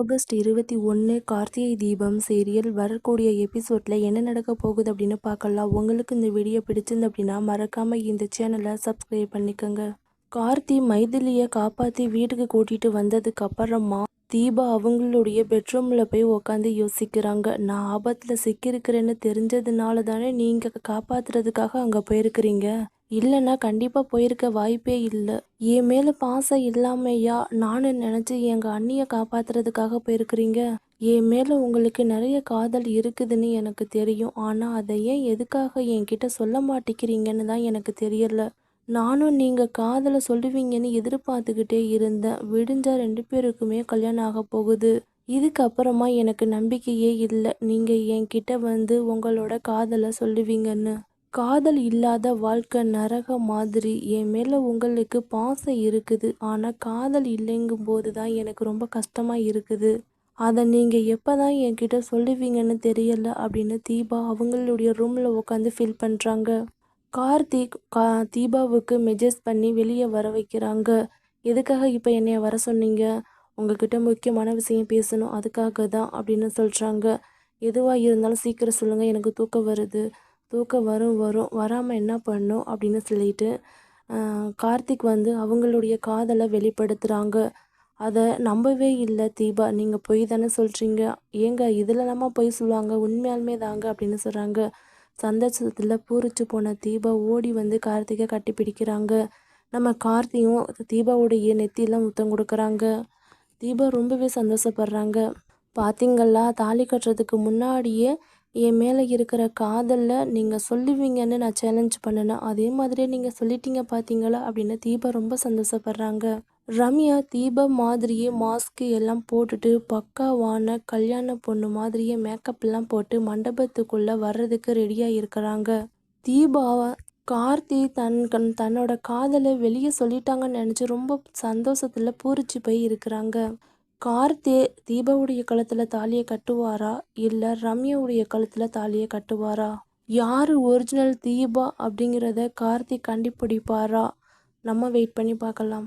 August இருபத்தி ஒன்று Karthigai Deepam serial வரக்கூடிய எபிசோடில் என்ன நடக்க போகுது அப்படின்னு பார்க்கலாம். உங்களுக்கு இந்த வீடியோ பிடிச்சிருந்து அப்படின்னா மறக்காமல் இந்த சேனலை சப்ஸ்கிரைப் பண்ணிக்கோங்க. கார்த்தி மைதிலியை காப்பாற்றி வீட்டுக்கு கூட்டிகிட்டு வந்ததுக்கப்புறமா தீபா அவங்களுடைய பெட்ரூமில் போய் உக்காந்து யோசிக்கிறாங்க. நான் ஆபத்தில் சிக்கியிருக்கிறேன்னு தெரிஞ்சதுனால தானே நீங்கள் காப்பாற்றுறதுக்காக அங்கே போயிருக்கிறீங்க? இல்லைன்னா கண்டிப்பாக போயிருக்க வாய்ப்பே இல்லை. என் மேலே பாசம் இல்லாமையா நானும் நினச்சி எங்கள் அண்ணியை காப்பாத்துறதுக்காக போயிருக்கிறீங்க? என் மேலே உங்களுக்கு நிறைய காதல் இருக்குதுன்னு எனக்கு தெரியும். ஆனால் அதை ஏன் எதுக்காக என்கிட்ட சொல்ல மாட்டேங்கிறீங்கன்னு தான் எனக்கு தெரியல. நானும் நீங்கள் காதலை சொல்லுவீங்கன்னு எதிர்பார்த்துக்கிட்டே இருந்தேன். விடிஞ்சா ரெண்டு பேருக்குமே கல்யாணம் ஆக போகுது. இதுக்கப்புறமா எனக்கு நம்பிக்கையே இல்லை. நீங்கள் என்கிட்ட வந்து உங்களோட காதலை சொல்லுவீங்கன்னு. காதல் இல்லாத வாழ்க்கை நரக மாதிரி. என் மேலே உங்களுக்கு பாசம் இருக்குது. ஆனால் காதல் இல்லைங்கும் போது தான் எனக்கு ரொம்ப கஷ்டமாக இருக்குது. அதை நீங்கள் எப்போ தான் என்கிட்ட சொல்லுவீங்கன்னு தெரியல அப்படின்னு தீபா அவங்களுடைய ரூமில் உட்காந்து ஃபீல் பண்ணுறாங்க கார்த்திக் கா தீபாவுக்கு மெஜஸ் பண்ணி வெளியே வர வைக்கிறாங்க. எதுக்காக இப்போ என்னைய வர சொன்னீங்க? உங்ககிட்ட முக்கியமான விஷயம் பேசணும். அதுக்காக தான் அப்படின்னு சொல்கிறாங்க எதுவாக இருந்தாலும் சீக்கிரம் சொல்லுங்கள் எனக்கு தூக்கம் வருது. தூக்கம் வரும் வரும் வராமல் என்ன பண்ணும் அப்படின்னு சொல்லிட்டு கார்த்திக் வந்து அவங்களுடைய காதலை வெளிப்படுத்துகிறாங்க அதை நம்பவே இல்லை தீபா. நீங்கள் பொய் தானே சொல்கிறீங்க ஏங்க இதில் நம்ம பொய் சொல்லுவாங்க? உண்மையாலுமே தாங்க அப்படின்னு சொல்கிறாங்க சந்தோஷத்தில் பூரிச்சு போன தீபா ஓடி வந்து கார்த்திகை கட்டி பிடிக்கிறாங்க. நம்ம கார்த்தியும் தீபாவுடைய நெத்தியெல்லாம் முத்தம் கொடுக்குறாங்க. தீபா ரொம்பவே சந்தோஷப்படுறாங்க. பார்த்திங்களா தாலி கட்டுறதுக்கு முன்னாடியே என் மேலே இருக்கிற காதலில் நீங்கள் சொல்லுவீங்கன்னு நான் சேலஞ்ச் பண்ணினேன் அதே மாதிரியே நீங்கள் சொல்லிட்டீங்க பார்த்தீங்களா அப்படின்னு தீபா ரொம்ப சந்தோஷப்படுறாங்க. ரம்யா தீபா மாதிரியே மாஸ்க்கு எல்லாம் போட்டுட்டு பக்காவான கல்யாண பொண்ணு மாதிரியே மேக்கப்லாம் போட்டு மண்டபத்துக்குள்ளே வர்றதுக்கு ரெடியாக இருக்கிறாங்க. தீபாவை கார்த்தி தன் கண் தன்னோட காதலை வெளியே சொல்லிட்டாங்கன்னு நினச்சி ரொம்ப சந்தோஷத்தில் பூரிச்சு போய் இருக்கிறாங்க. கார்த்தி தீபாவுடைய கழுத்தில் தாலியை கட்டுவாரா? இல்லை ரம்யாவுடைய கழுத்தில் தாலியை கட்டுவாரா? யார் ஒரிஜினல் தீபா அப்படிங்கிறத கார்த்தி கண்டுபிடிப்பாரா? நம்ம வெயிட் பண்ணி பார்க்கலாம்.